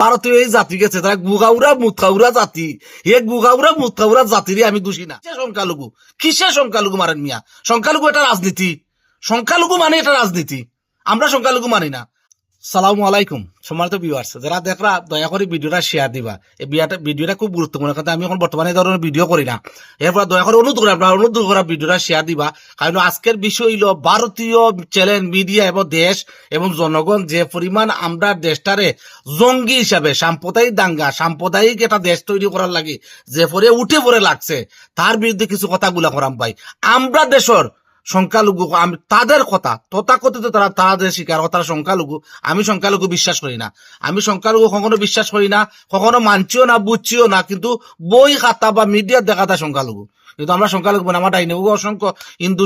ভারতীয় এই জাতি গেছে, তারা গুগাউরা মুথাউরা জাতি। এ গুগাউরা মুথাউরা জাতিরই আমি দোষী না। সংখ্যালঘু? কিসে সংখ্যালঘু মারেন মিয়া? সংখ্যালঘু এটা রাজনীতি। সংখ্যালঘু মানে এটা রাজনীতি। আমরা সংখ্যালঘু মানি না। সালামু আলাইকুম। সম্মানিত ভিউয়ার্স যারা দেখরা, দয়া করে ভিডিওটা শেয়ার দিবা। এই বিয়াটা ভিডিওটা খুব গুরুত্বপূর্ণ, কারণ আমি এখন বর্তমানে ধরনের ভিডিও করি না। এরপর দয়া করে অনুরোধ করে আপনারা অনুরোধ করে ভিডিওটা শেয়ার দিবা। কারণ আজকের বিষয় হইল ভারতীয় চ্যানেল মিডিয়া এবং দেশ এবং জনগণ যে পরিমাণ আমরা দেশটারে জঙ্গি হিসাবে, সাম্প্রদায়িক দাঙ্গা, সাম্প্রদায়িক একটা দেশ তৈরি করার লাগে, যে পরে উঠে পড়ে লাগছে, তার বিরুদ্ধে কিছু কথাগুলা করাম ভাই। আমরা দেশের সংখ্যালঘু, আমি তাদের কথা, তথাকথিত তারা তাদের শিকার তারা সংখ্যালঘু, আমি সংখ্যালঘু বিশ্বাস করি না। আমি সংখ্যালঘু কখনো বিশ্বাস করি না, কখনো মানছিও না, বুঝছিও না, কিন্তু বই, খাতা বা মিডিয়ার দেখা যায় সংখ্যালঘু। কিন্তু আমরা সংখ্যালঘু মানে আমার ডাইনে অসংখ্য হিন্দু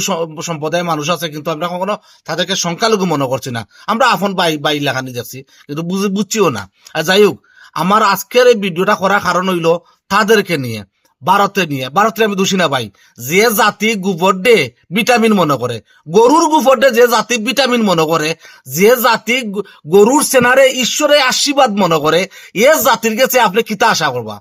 সম্প্রদায়ের মানুষ আছে, কিন্তু আমরা কখনো তাদেরকে সংখ্যালঘু মনে করছি না। আমরা আপন বাই বাই লেখানি যাচ্ছি কিন্তু বুঝি, বুঝছিও না। আর যাই হোক আমার আজকের এই ভিডিওটা করার কারণ হইল তাদেরকে নিয়ে। ভারতে নিয়ে। ভারতে আমি দোষী না ভাই। যে জাতি গোবর ডে ভিটামিন মনে করে। গরুর গোবর ডে যে জাতি ভিটামিন মনে করে। যে জাতি গরুর সেনারে ঈশ্বরের আশীর্বাদ মনে করে। এ জাতির কাছে আপনি কিতা আশা করবা?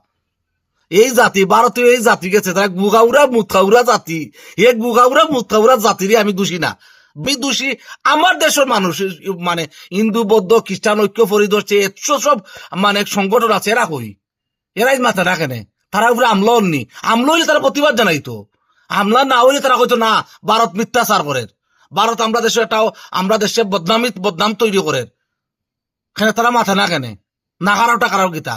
এই জাতি, ভারতীয় এই জাতি গেছে তারা গুগাউরা মুথাউরা জাতি। এ গুগাউরা মুথাউরা জাতিরই আমি দোষী না। আমি দোষী। আমার দেশের মানুষ মানে হিন্দু, বৌদ্ধ, খ্রিস্টান ঐক্য পরিদর্শে সব মানে সংগঠন আছে, এরা কই? এরাই মাথা রাখে নে তারা উপরে আমলা অননি আমলা হইলে তারা প্রতিবাদ জানাইতো। আমলা না হইলে তারা কইতো, না, ভারত মিথ্যাচার করে। ভারত আমরা দেশে এটাও আমরা দেশে বদনামি, বদনাম তৈরি করে। এখানে তারা মাথা না কেনে। না কারাও টাকারাও গীতা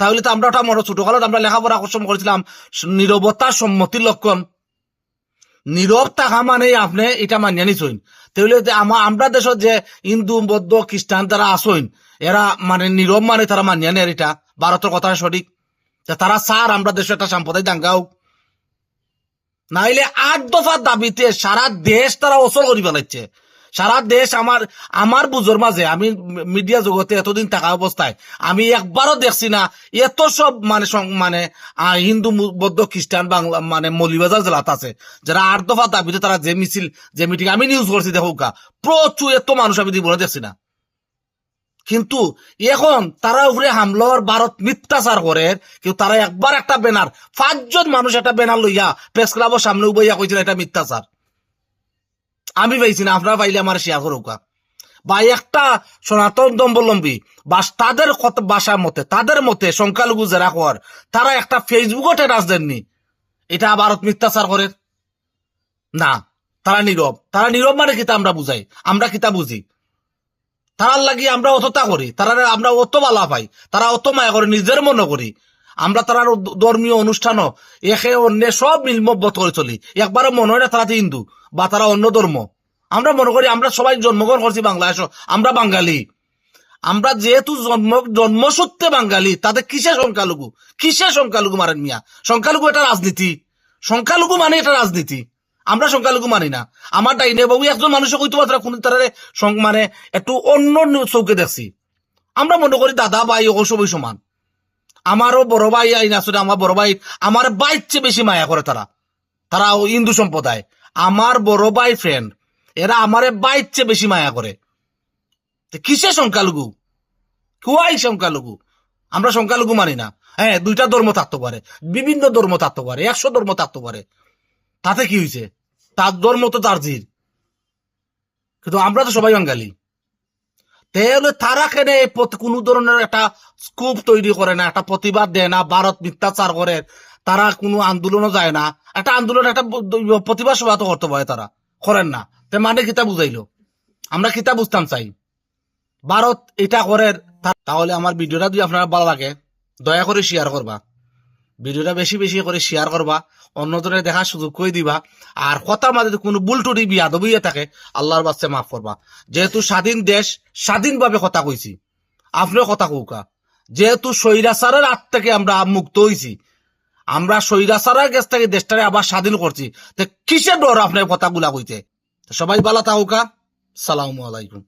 তাহলে তো আমরা ওটা মনে ছোটকালত আমরা লেখাপড়া আকর্ষণ করেছিলাম। নিরবতা সম্মতির লক্ষণ। নীরব থাকা মানে আপনি এটা মানিয়ে নিছইন তাহলে আমরা দেশত যে হিন্দু, বৌদ্ধ, খ্রিস্টান তারা আসইন এরা মানে নীরব মানে তারা মানিয়ে নেয় এটা। ভারতের কথা সঠিক। যে তারা সার আমরা দেশে একটা সাম্প্রদায়িক দাঙ্গা হোক। নাইলে আট দফার দাবিতে সারা দেশ তারা অসল করি ফেলাচ্ছে সারা দেশ আমার আমার বুঝোর মাঝে, আমি মিডিয়া জগতে এতদিন থাকা অবস্থায়, আমি একবারও দেখছি না এত সব মানে মানে হিন্দু বৌদ্ধ খ্রিস্টান বাংলা মানে মৌলিবাজার জেলাত আছে, যারা আট দফা দাবিতে তারা যে মিছিল, যে মিটিং, আমি নিউজ করছি, দেখো কা প্রচুর এত মানুষ আমি জীবনে দেখছি না। কিন্তু এখন তারা উপরে হামলার ভারত মিথ্যাচার করে, কিন্তু তারা একবার একটা ব্যানার পাঁচজন মানুষ একটা ব্যানার লইয়া প্রেস ক্লাবের সামনে উবাইয়া কইছিল এটা মিথ্যাচার। আমি পাইছি না, আপনারা পাইলে আমার শেয়ার করুকা বা একটা সনাতন দম্বলম্বী বা তাদের বাসার মতে, তাদের মতে সংখ্যালঘু যারা কর তারা একটা ফেসবুকও টেরাস দেননি। এটা ভারত মিথ্যাচার করে? না, তারা নীরব। তারা নীরব মানে কিতা আমরা বুঝাই? আমরা কিতা বুঝি? তারার লাগি আমরা অতটা করি তারা আমরা অত বালা পাই, তারা অত মায়া করে, নিজের মনে করি। আমরা তারা ধর্মীয় অনুষ্ঠানও একে অন্য সব মিলমব্বত করে চলি। একবারও মনে হয় না তারা হিন্দু, বা তারা অন্য ধর্ম। আমরা মনে করি আমরা সবাই জন্মগ্রহণ করছি বাংলাদেশ আমরা বাঙালি। আমরা যেহেতু জন্ম, জন্মসূত্রে বাঙালি তাদের কিসে সংখ্যালঘু? কিসে সংখ্যালঘু মারেন মিয়া? সংখ্যালঘু এটা রাজনীতি। সংখ্যালঘু মানে এটা রাজনীতি। আমরা সংখ্যালঘু মানি না। আমার ডাইনে বাবু, একজন মানুষ কইতে পারে কোন তারা মানে একটু অন্য চৌকে দেখছি। আমরা মনে করি দাদা, ভাই ও সবই সমান। আমারও বড় ভাই আইন আসলে আমার বড় ভাই, আমার বাইর চেয়ে বেশি মায়া করে তারা। তারা ও হিন্দু সম্প্রদায়। আমার বড় ভাই ফ্রেন্ড এরা আমারে বাইর চেয়ে বেশি মায়া করে। কিসে সংখ্যালঘু? কুয়াই সংখ্যালঘু? আমরা সংখ্যালঘু মানি না। হ্যাঁ দুইটা ধর্ম থাকতে পারে। বিভিন্ন ধর্ম থাকতে পারে, একশো ধর্ম থাকতে পারে। তাতে কি হয়েছে তার ধর্ম তো তার কিন্তু আমরা তো সবাই বাঙালি। তাহলে তারা কেন এই কোনো ধরনের একটা স্কুপ তৈরি করে না, একটা প্রতিবাদ দেয় না, ভারত মিথ্যাচার করে। তারা কোনো আন্দোলনও যায় না। একটা আন্দোলন, একটা প্রতিবাদ সভা তো করতে পারে তারা। করেন না। তে মানে কিতা বুঝাইলো? আমরা কিতা বুঝতাম চাই? ভারত এটা করে, তাহলে আমার ভিডিওটা যদি আপনারা ভালো লাগে, দয়া করে শেয়ার করবা। ভিডিওটা বেশি বেশি করে শেয়ার করবা, অন্যজনের দেখার সুযোগ করে দিবা, আর কথার মাঝে যদি কোনো ভুল বিয়া দবিয়ে থাকে, আল্লাহর বাচ্চা মাফ করবা। যেহেতু স্বাধীন দেশ, স্বাধীনভাবে কথা কইছি, আপনিও কথা কৌকা যেহেতু স্বৈরাচারের হাত থেকে আমরা মুক্ত হইছি, আমরা স্বৈরাচারের কাছ থেকে দেশটারে আবার স্বাধীন করছি, তো কিসের ডর আপনার কথাগুলা কইতে? সবাই ভালো থাকুকা সালামু আলাইকুম।